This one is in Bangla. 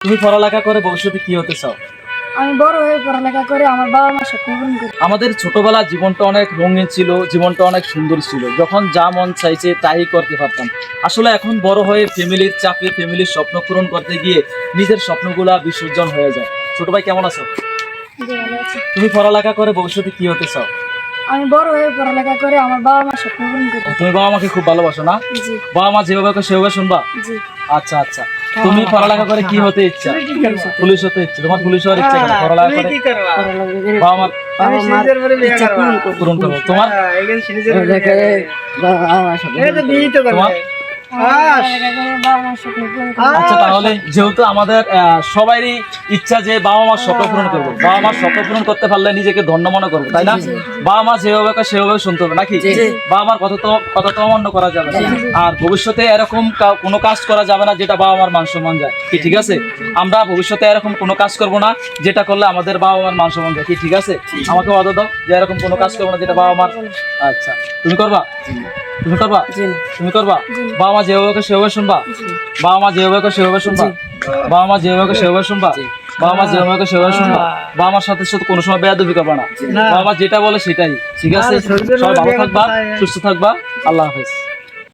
তুমি পড়ালেখা করে ভবিষ্যতে কি হতে চাও? আমি বড় হয়ে পড়ালেখা করে আমার বাবা মার স্বপ্ন পূরণ করি। আমাদের ছোটবেলা জীবনটা অনেক রঙিন ছিল জীবনটা অনেক সুন্দর ছিল। যখন যা মন চাইছে তাই করতে পারতাম। আসলে এখন বড় হয়ে ফ্যামিলির চাপে ফ্যামিলির স্বপ্ন পূরণ করতে গিয়ে নিজের স্বপ্নগুলা বিসর্জন হয়ে যায়। ছোট ভাই কেমন আছো। তুমি পড়ালেখা করে ভবিষ্যতে কি হতে চাও? আমি বড় হয়ে পড়ালেখা করে আমার বাবা মার স্বপ্ন পূরণ করি। তুমি বাবা মাকে খুব ভালোবাসো না? বাবা মা যেভাবে সেভাবে শুনবা? আচ্ছা আচ্ছা। তুমি পড়ালেখা করে কি হতে ইচ্ছা? পুলিশ হতে ইচ্ছা? তোমার পুলিশ হওয়ার ইচ্ছা কেন? পড়ালেখা করে বাবা। পূরণ করব তোমার? আচ্ছা তাহলে যেহেতু আমাদের সবারই ইচ্ছা যে বাবা মার স্বপ্ন পূরণ করব বাবা মার স্বপ্ন পূরণ করতে পারলে নিজেকে ধন্য মনে করব তাই না? বাবা মা যেভাবে সেভাবে শুনতে হবে নাকি? বাবা মার কথা তো কথা তো অমান্য করা যাবে না। আর ভবিষ্যতে এরকম কোনো কাজ করা যাবে না যেটা বাবা মার মান সম্মান যায় কি ঠিক আছে? আমরা ভবিষ্যতে এরকম কোনো কাজ করব না যেটা করলে আমাদের বাবা মার মান সম্মান যায় কি ঠিক আছে? আমাকে ওয়াদা দাও যে এরকম কোনো কাজ করব না যেটা বাবা মার আচ্ছা তুমি করবা? তুমি করবা? তুমি করবা? বাবা মা যেভাবে সেভাবে শুনবা। বাবা মা যেভাবে কে সেভাবে শুনবা। বাবা মা যেভাবে কে সেভাবে শুনবা। বাবা মা যেভাবে কে সেভাবে শুনবা। বাবা মার সাথে সাথে কোনো সময় বেয়াদবি করবা না। বাবা মা যেটা বলে সেটাই। ঠিক আছে? সবাই ভালো থাকবা সুস্থ থাকবা। আল্লাহ হাফেজ।